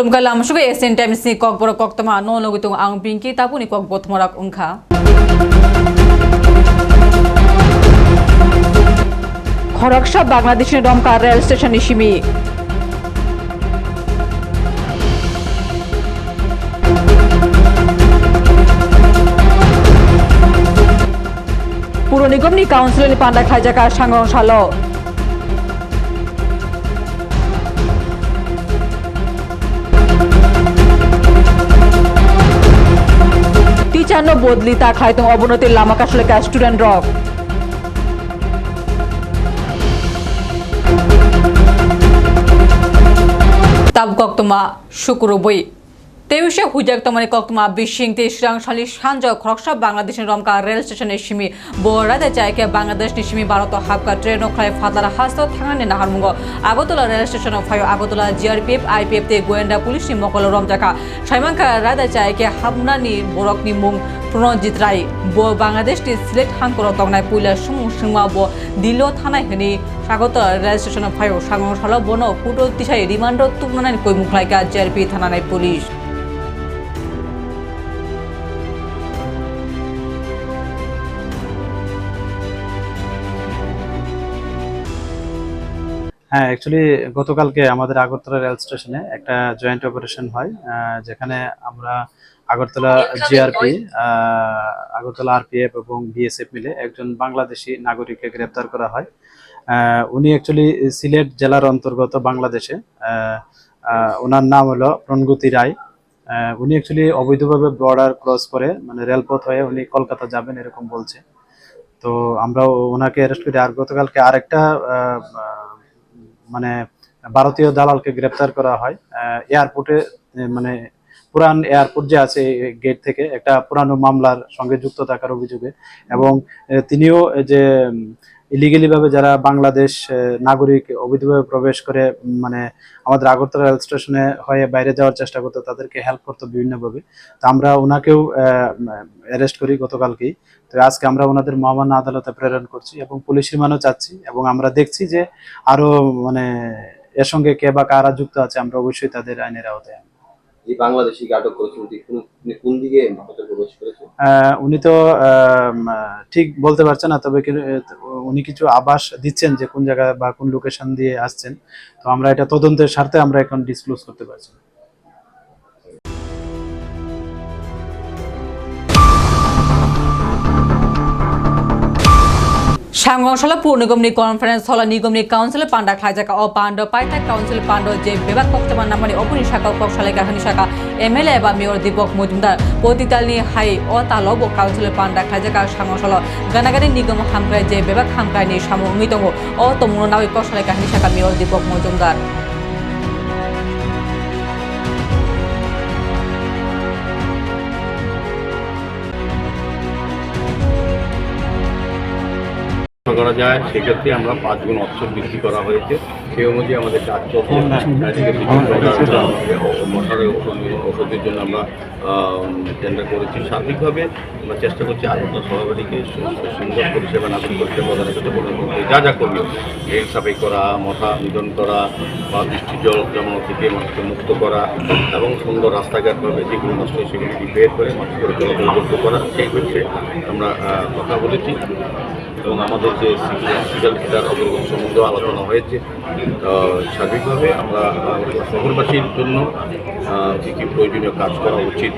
Tulum kalam suga SN Times ni kok boro tama no logi tung ang pinki tapu ni kok bot morak ungkha. খড়গসা বাংলাদেশের দমকা rail station ইসিমি পুর নিগমনি কাউন্সিলনি পান্ডা খাইজাকা সাংগং সালো no বদলি তা খাইতং অবনতির লামাকা সলেকা স্টুডেন্ট রক tab koktoma শুক্রবই তেইশে হুজাক তমানি কক্তমা বিশিং তে শ্রীরাংশালী সাঞ্জ খরকসা বাংলাদেশের রমকা রেল স্টেশনে সিমি বরাদে চাইকে বাংলাদেশ নিসিমি ভারত হাবকা ট্রেন খাই ফাদার হাস্ত থাঙানি নাহারমুঙ্গ। আগরতলা রেল স্টেশন ফাই আগরতলা জিআরপিএফ আইপিএফ তে গোয়েন্দা পুলিশ নি মকল রমজাকা। সাইমাঙ্কা রাদা চাইকে হাবনানি বরকনি মুং প্রণজিৎ রায় ব বাংলাদেশ নি সিলেট হাঙ্কর তংনাই পুইলা সুমু সুমা ব দিল থানায় হনি। স্বাগত রেল স্টেশন ফাইও সাগর সাল বন ফুটো তিসাই রিমান্ড তুমনানাই কই মুখলাইকা জিআরপি থানানাই পুলিশ। হ্যাঁ অ্যাকচুয়ালি গতকালকে আমাদের আগরতলা রেল স্টেশনে একটা জয়েন্ট অপারেশন হয় যেখানে আমরা আগরতলা জিআরপি আগরতলা আরপিএফ এবং বিএসএফ মিলে একজন বাংলাদেশি নাগরিককে গ্রেপ্তার করা হয়। উনি অ্যাকচুয়ালি সিলেট জেলার অন্তর্গত বাংলাদেশে ওনার নাম হলো প্রণগতি রায়। উনি অ্যাকচুয়ালি অবৈধভাবে বর্ডার ক্রস করে মানে রেলপথ হয়ে উনি কলকাতা যাবেন এরকম বলছে। তো আমরা ওনাকে অ্যারেস্ট করি আর গতকালকে আরেকটা মানে ভারতীয় দালালকে গ্রেপ্তার করা হয়। এয়ারপোর্টে মানে পুরান এয়ারপোর্ট যে আছে গেট থেকে একটা পুরানো মামলার সঙ্গে যুক্ত থাকার অভিযোগে এবং তিনিও যে ইলিগেলি ভাবে যারা বাংলাদেশ নাগরিক অবৈধভাবে প্রবেশ করে মানে আমাদের আগরতলা রেল স্টেশনে হয়ে বাইরে যাওয়ার চেষ্টা করতো, তাদেরকে হেল্প করতো বিভিন্নভাবে তো আমরা ওনাকেও অ্যারেস্ট করি গতকালকেই তো আজকে আমরা ওনাদের মহামান্য আদালতে প্রেরণ করছি এবং পুলিশ রিমান্ডও চাচ্ছি এবং আমরা দেখছি যে আরও মানে এর সঙ্গে কে বা কারা যুক্ত আছে, আমরা অবশ্যই তাদের আইনের আওতায়। এই বাংলাদেশিকে আটক করেছেন তিনি কোন- দিকে ভারতে প্রবেশ করেছেন? উনি তো ঠিক বলতে পারছেন না, তবে উনি কিছু আভাস দিচ্ছেন যে কোন জায়গায় বা কোন লোকেশন দিয়ে আসছেন। তো আমরা এটা তদন্তের স্বার্থে আমরা এখন ডিসক্লোজ করতে পারছি সাংগংশালা পুর নিগমনি কনফারেন্স হল নিগমনি কাউন্সিল পান্ডা খাইজাকা ও পান্ড পাইথা কাউন্সিল পান্ড যে বিভাগ কক্তমান নামানি অপুনি শাখা কক্সালে কাহানি শাখা এমএলএ বা মেয়র দীপক মজুমদার পতিতালনি হাই ও তালব কাউন্সিল পান্ডা খাইজাকা সাংগংশাল গানাগানি নিগম হামকায় যে বিভাগ হামক্রাইনি সামু মিতঙ্গ ও তমুন নাওই কক্সালে কাহানি শাখা মেয়র দীপক মজুমদার। করা যায় সেক্ষেত্রে আমরা পাঁচ গুণ অর্থ বৃদ্ধি করা হয়েছে। সেই অনুযায়ী আমাদের কাজ চলছে চারিদিকে মশার ওষুধের জন্য আমরা টেন্ডার করেছি সার্বিকভাবে আমরা চেষ্টা করছি আগরতলা সভাপতিকে সুন্দর পরিষেবা নাগরিক পরিষেবা প্রদান করতে যা যা করবে রেল সাফাই করা মশা নিধন করা বা বৃষ্টির জল জমানো থেকে মানুষকে মুক্ত করা এবং সুন্দর রাস্তাঘাটভাবে যেগুলো নষ্ট হয় সেগুলি বের করে মানুষকে জলপরিবর্তন করা সেই ক্ষেত্রে আমরা কথা বলেছি এবং আমাদের যে খেলার অগ্রগতি সম্বন্ধেও আলোচনা হয়েছে সার্বিকভাবে আমরা শহরবাসীর জন্য কী কী প্রয়োজনীয় কাজ করা উচিত,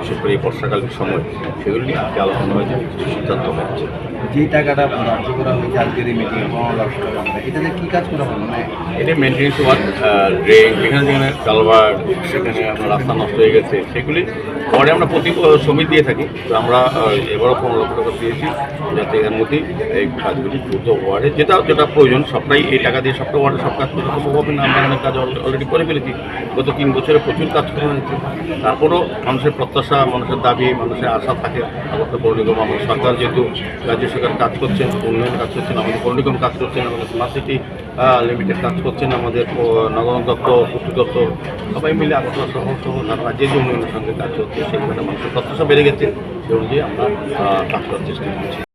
বিশেষ করে এই বর্ষাকালীন সময়, সেগুলি আজকে আলোচনা হয়েছে, কিছু সিদ্ধান্ত হচ্ছে যে টাকাটা ধার্য করা হয়েছে আজকের এই মিটিং পনেরো লাখ টাকা এটাতে কি কাজ করা হবে মানে এটা মেনটেন্স ওয়ার্ক ড্রেন যেখানে যেখানে কালভার্ট, সেখানে রাস্তা নষ্ট হয়ে গেছে, সেগুলি পরে আমরা প্রতি সমিতি দিয়ে থাকি। তো আমরা এবারও পনেরো লক্ষ টাকা দিয়েছি যাতে এর মধ্যেই এই কাজগুলি দ্রুত ওয়ার্ডে যেটা যেটা প্রয়োজন, সবটাই এই টাকা দিয়ে সবটা ওয়ার্ডে সব কাজ করতে সম্ভব না। আমরা অনেক কাজ অলরেডি করে ফেলেছি। গত তিন বছরে প্রচুর কাজ করা হয়েছে তারপরেও মানুষের প্রত্যাশা, মানুষের দাবি, মানুষের আশা থাকে। আগরতলা পৌর নিগম আমাদের সরকার যেহেতু রাজ্য সরকার কাজ করছেন, উন্নয়ন কাজ করছেন, আমাদের নিগম কাজ করছেন, আমাদের স্মার্ট সিটি লিমিটেড কাজ করছেন, আমাদের নগর দপ্তর পূর্ত দপ্তর, সবাই মিলে আলোচনা সহ সহ যে উন্নয়নের সঙ্গে কাজ করছে সেখানে মানুষের প্রত্যাশা বেড়ে গেছে সে অনুযায়ী আমরা কাজ করার চেষ্টা করছি।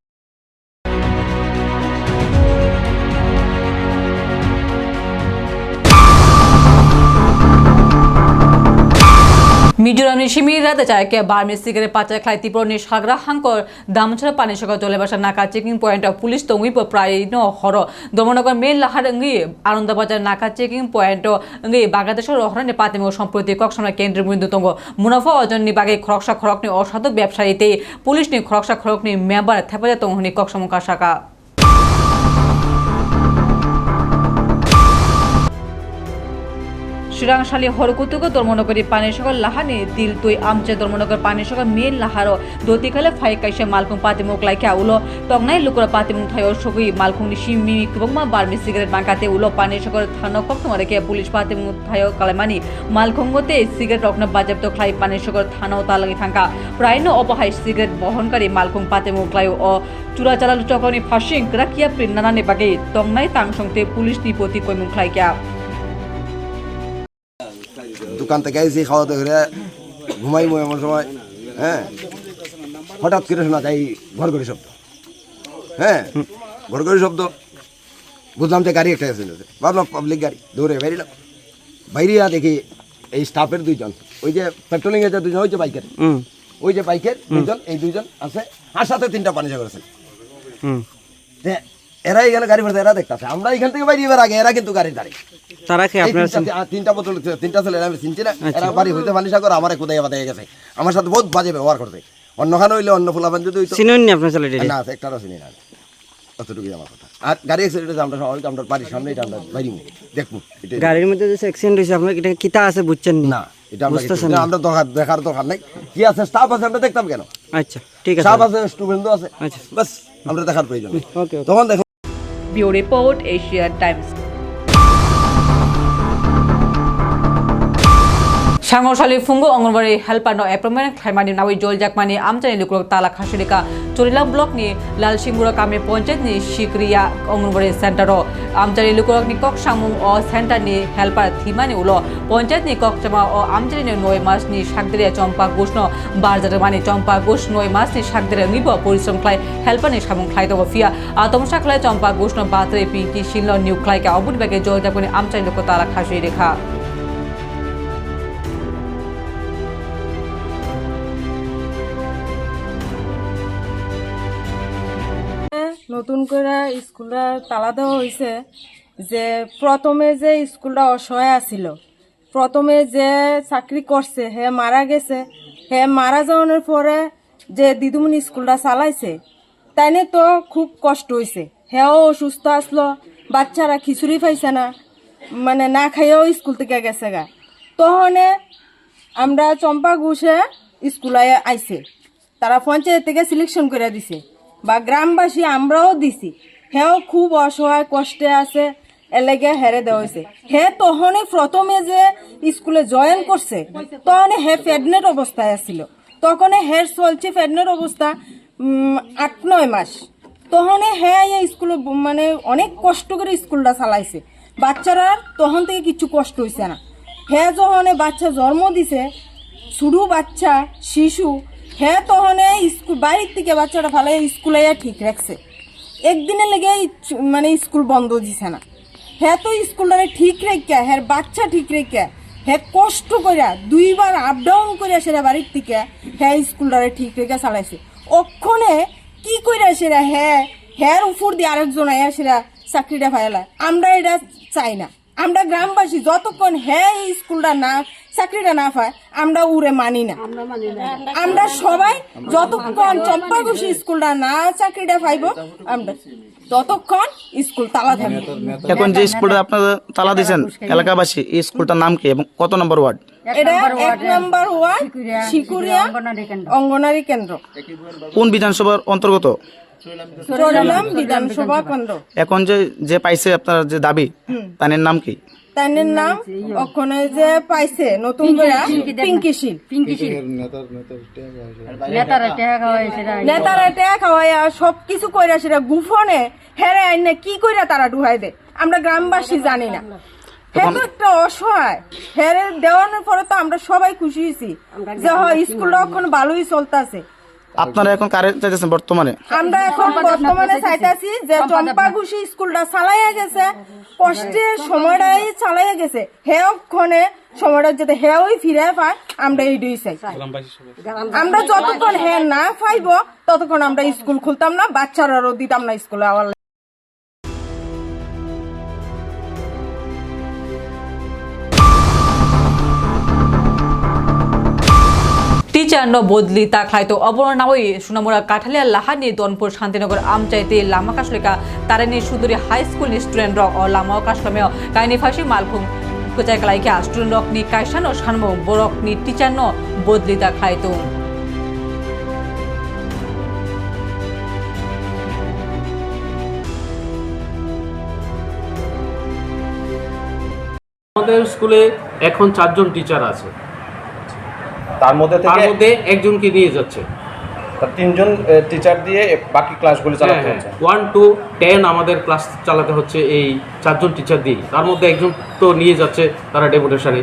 রাতে চায়কে বার্মি সিগারেট পাচার খাই তীব্র নিশাগ্রা হাঙ্কর দামছড়া পানি সকা জলে বাসা নাকা চেকিং পয়েন্ট পুলিশ তঙ্গি প্রায় ন হর ধর্মনগর মেল লাহার অঙ্গি আনন্দবাজার নাকা চেকিং পয়েন্ট অঙ্গি বাংলাদেশের রহরানি পাতিম সম্প্রতি কক্সমা কেন্দ্রের বিন্দু তঙ্গ মুনাফা অর্জন নি বাগে খরকসা খরকনি অসাধু ব্যবসায়ীতে পুলিশ নি খরকসা খরকনি মেম্বার থেপাজা তঙ্গনি কক্সমকা শাখা শ্রীরাংশালী হরকুতুক ধর্মনগরী পানিসগর লাহানি দিল তুই আমচে ধর্মনগর পানিসগর মেন লাহারো দতিকালে ফাই কাইসে মালকুং পাতিমুক লাইকা উলো টংনাই লুকুরা পাতিমুক থায়ো সগুই মালকুং সিমি কিবংমা বার্মি সিগারেট বাঙ্কাতে উলো পানিসগর থানো কক্তমারে কে পুলিশ পাতিমুক থায়ো কালামানি মালকুঙ্গতে সিগারেট রকনা বাজেপ্ত খাই পানিসগর থানো তালাগি থাঙ্কা। প্রায় অপহাই সিগারেট বহনকারী মালকুং পাতিমুক লাইও ও চুরাচালালু চক্রনি ফাঁসিং রাখিয়া প্রিন্নানানি বাগে টংনাই তাংসংতে পুলিশ নিপতি কৈমুক লাইকা দোকান থেকে এসে খাওয়া দাওয়া করে ঘুমাইবো এমন সময় হ্যাঁ? হঠাৎ করে শোনা যাই ঘর ঘরে শব্দ। হ্যাঁ? ঘর ঘরে শব্দ। বুঝলাম যে গাড়ি একটা এসে ভাবলাম পাবলিক গাড়ি দৌড়ে বেরিলাম বাইরিয়া দেখি এই স্টাফের দুইজন। ওই যে পেট্রোলিং এর দুজন ওই যে বাইকের। ওই যে বাইকের দুজন এই দুইজন আছে আর সাথে তিনটা পানি সাগর আছে। এরা এখানে গাড়ি ভরতে এরা দেখতেছে। আমরা এখান থেকে বাইরে এবার আগে এরা কিন্তু গাড়ি দাঁড়িয়ে। তারা কি আপনার তিনটা- বোতল তিনটা ছেলে আমি চিনছি না। এরা বাড়ি হইতে পানি সাগর আমার কোথায় বাদায় গেছে। আমার সাথে বহুত বাজে ব্যবহার করতে অন্যখানে হইলে অন্য ফুলাবান যদি চিনুন নি আপনার ছেলেটি না একটারও চিনি না। অতটুকুই আমার কথা। আর গাড়ি অ্যাক্সিডেন্ট আমরা সবাই আমরা বাড়ির সামনে এটা আমরা বাইরি দেখব গাড়ির মধ্যে যে অ্যাক্সিডেন্ট হয়েছে আপনার এটা কিতা আছে বুঝছেন না? এটা আমরা? আমরা দরকার দেখার দরকার নাই। কি আছে? স্টাফ আছে আমরা দেখতাম কেন? আচ্ছা ঠিক আছে। স্টাফ আছে স্টুডেন্ট আছে। আচ্ছা। বাস আমরা দেখার প্রয়োজন ওকে তখন দেখো ব্যুরো রিপোর্ট এশিয়ান টাইমস। সাংগশালী ফুঙ্গো অঙ্গনবাড়ি হেল্পার ন এপ্রমেন্ট খাইমানি নাওই জল জাকমানি আমচানি লুকুরক তালা খাসিলিকা চরিলা ব্লক ni লাল সিংগুড়া কামে পঞ্চায়েত ni শিক্রিয়া অঙ্গনবাড়ি সেন্টার আমচানি লুকুরক ni কক সামুং ও সেন্টার ni হেল্পার থিমানি উলো। পঞ্চায়েত ni কক চামা ও আমচানি ni নয় মাস ni শাকদিরিয়া চম্পা ঘোষ ন বারজার মানি চম্পা ঘোষ নয় মাস ni শাকদিরিয়া নিব পরিশ্রম খাই হেল্পার ni সামুং খাই দব ফিয়া। আতমসা খাই চম্পা ঘোষ ন বাতরে পিঙ্কি শিল নিউ খাইকা অবুট বেগে জল জাকমানি আমচানি লুকু তালা খাসি রেখা নতুন করে স্কুলটা তালা দেওয়া হয়েছে যে প্রথমে যে স্কুলটা অসহায় আছিল, প্রথমে যে চাকরি করছে, হে মারা গেছে, হে মারা যাওয়ানোর পরে যে দিদুমনি স্কুলটা চালাইছে, তাইনে তো খুব কষ্ট হয়েছে হেও অসুস্থ আসলো, বাচ্চারা খিচুড়ি পাইছে না মানে না খাইয়েও স্কুল থেকে গেছে গা। তখনে আমরা চম্পা ঘুষে স্কুলে আইছে, তারা পঞ্চায়েত থেকে সিলেকশন করে দিছে। বা গ্রামবাসী আমরাও দিছি। হেও খুব অসহায়, কষ্টে আছে এলাকা হেরে দেওয়া হয়েছে হে তখনই প্রথমে যে স্কুলে জয়েন করছে তখন হে প্রেগনেন্ট অবস্থায় আছিল। তখন হের চলছে প্রেগনেন্ট অবস্থা আট, নয় মাস। তখন হে এই স্কুলে মানে অনেক কষ্ট করে স্কুলটা চালাইছে। বাচ্চারা তখন থেকে কিছু কষ্ট হয়েছে না। হে যখন বাচ্চা জন্ম দিছে শুরু বাচ্চা, শিশু হে তখন স্কুল বাড়ির থেকে বাচ্চাটা ভালো স্কুলে ঠিক রাখছে। একদিনে লেগে মানে স্কুল বন্ধ দিছে না। হ্যাঁ তো স্কুলটারে ঠিক রেখে হ্যাঁ বাচ্চা ঠিক রেখে হ্যাঁ কষ্ট কইরা, দুইবার আপ ডাউন কইরা সেটা বাড়ির থেকে হ্যাঁ স্কুলটারে ঠিক রেখে চালাইছে। অক্ষণে কি কইরা সেটা হ্যাঁ হ্যার উপর দিয়ে আরেকজন আয়া সেটা চাকরিটা ফাইলা আমরা এটা চাই না। আমরা গ্রামবাসী যতক্ষণ হ্যাঁ এই স্কুলটা না চাকরিটা না পায় আমরা উড়ে মানি না। আমরা সবাই যতক্ষণ চম্পাঘুষি স্কুলটা না চাকরিটা পাইব আমরা ততক্ষণ স্কুল তালা থাকবে এখন যে স্কুলটা আপনারা তালা দিয়েছেন এলাকাবাসী এই স্কুলটার নাম কি এবং কত নম্বর ওয়ার্ড? এটা এক নম্বর ওয়ার্ড শিকুরিয়া অঙ্গনারী কেন্দ্র। কোন বিধানসভার অন্তর্গত? চরিলাম বিধানসভা কেন্দ্র। এখন যে যে পাইছে আপনার যে দাবি তাদের নাম কি? তাদের নাম ওখানে যে পাইছে নতুন করে পিঙ্কিশীল নেতারা টেয়া খাওয়াইয়া সব কিছু কইরা সেটা গুফনে হেরে আইনে কি কইরা তারা ডুহাই দে আমরা গ্রামবাসী জানি না। একটা অসহায়। হেরে দেওয়ানোর পরে তো আমরা সবাই খুশি হয়েছি। যে হয় স্কুলটা এখন ভালোই চলতেছে। আপনারা এখন কারে চাইতেছেন বর্তমানে? আমরা এখন বর্তমানে চাইতেছি। যে চম্পা ঘুষি স্কুলটা চালাইয়া গেছে। কষ্টের সময়টাই চালাইয়া গেছে। হেও ক্ষণে সময়টা যাতে হেওই ফিরে পায় আমরা এইটাই চাই। আমরা যতক্ষণ হে না পাইব ততক্ষণ আমরা স্কুল খুলতাম না বাচ্চারারও দিতাম না স্কুলে আবার টিচার ন বদলি তা খাইতো অবর নাওই সুনামুরা কাঠালিয়া লাহানি দনপুর শান্তিনগর আমচাইতে লামা কাশলেকা তারানি সুদূরে হাই স্কুল স্টুডেন্ট রক ও লামা কাশলামে কাইনি ফাঁসি মালখুম কোচাই কালাইকে স্টুডেন্ট রক নি কাইসান ও সানমো বরক নি টিচার বদলি তা খাইতো আমাদের স্কুলে এখন চারজন টিচার আছে। তার মধ্যে তার থেকে মধ্যে একজনকে নিয়ে যাচ্ছে। তার তিনজন টিচার দিয়ে বাকি ক্লাসগুলো হ্যাঁ চালাতে হ্যাঁ। হচ্ছে। ওয়ান টু টেন আমাদের ক্লাস চালাতে হচ্ছে এই চারজন টিচার দিয়ে তার মধ্যে একজন তো নিয়ে যাচ্ছে তারা ডেপুটেশনে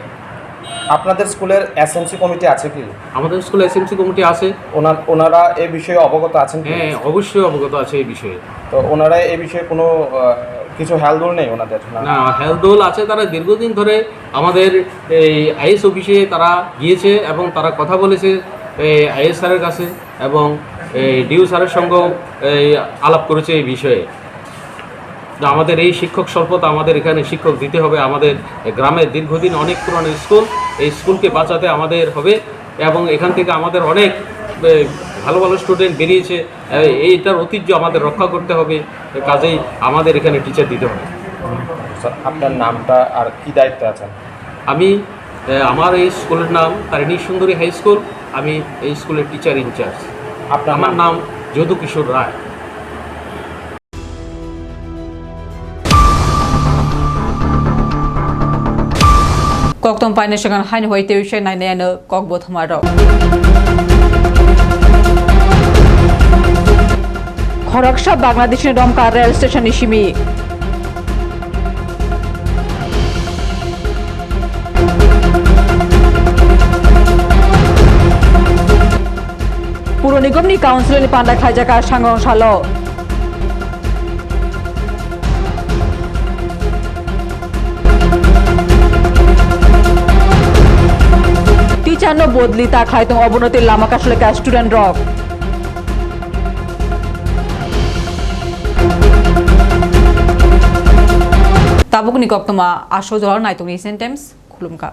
আপনাদের স্কুলের এসএমসি কমিটি আছে কি? আমাদের স্কুলে এসএমসি কমিটি আছে। ওনার ওনারা এই বিষয়ে অবগত আছেন কি? হ্যাঁ অবশ্যই অবগত আছে এই বিষয়ে। তো ওনারা এই বিষয়ে কোনো আহ, কিছু হেলদোল নেই ওনাদের? না। না হেলথ দোল আছে, তারা দীর্ঘদিন ধরে আমাদের এই আইএস অফিসে তারা গিয়েছে এবং তারা কথা বলেছে আইএস স্যারের কাছে এবং ডিউ স্যারের সঙ্গেও আলাপ করেছে এই বিষয়ে। আমাদের এই শিক্ষক স্বল্পতা আমাদের এখানে শিক্ষক দিতে হবে, আমাদের গ্রামের দীর্ঘদিন অনেক পুরনো স্কুল, এই স্কুলকে বাঁচাতে আমাদের হবে এবং এখান থেকে আমাদের অনেক ভালো ভালো স্টুডেন্ট বেরিয়েছে এইটার ঐতিহ্য আমাদের রক্ষা করতে হবে কাজেই আমাদের এখানে টিচার দিতে হবে। আপনার নামটা আর কি দায়িত্ব আছেন? আমি আমার এই স্কুলের নাম তারিণী সুন্দরী হাই স্কুল আমি এই স্কুলের টিচার ইনচার্জ আপনার আমার নাম? যদু কিশোর রায়। কক্তম পাইনে সেখান হাইন হইতে বিষয় নাই নেন ককবোধ মার খরকসা বাংলাদেশের রমকা রেল স্টেশন সিমি পুর নিগমনি কাউন্সিলনি পান্ডা খাইজাকা সাংগং সালো। টিচার ন বদলি তা খাইতং অবনতির লামাকা সলেকা স্টুডেন্ট রক jolor nai tung ni sentence khulum ka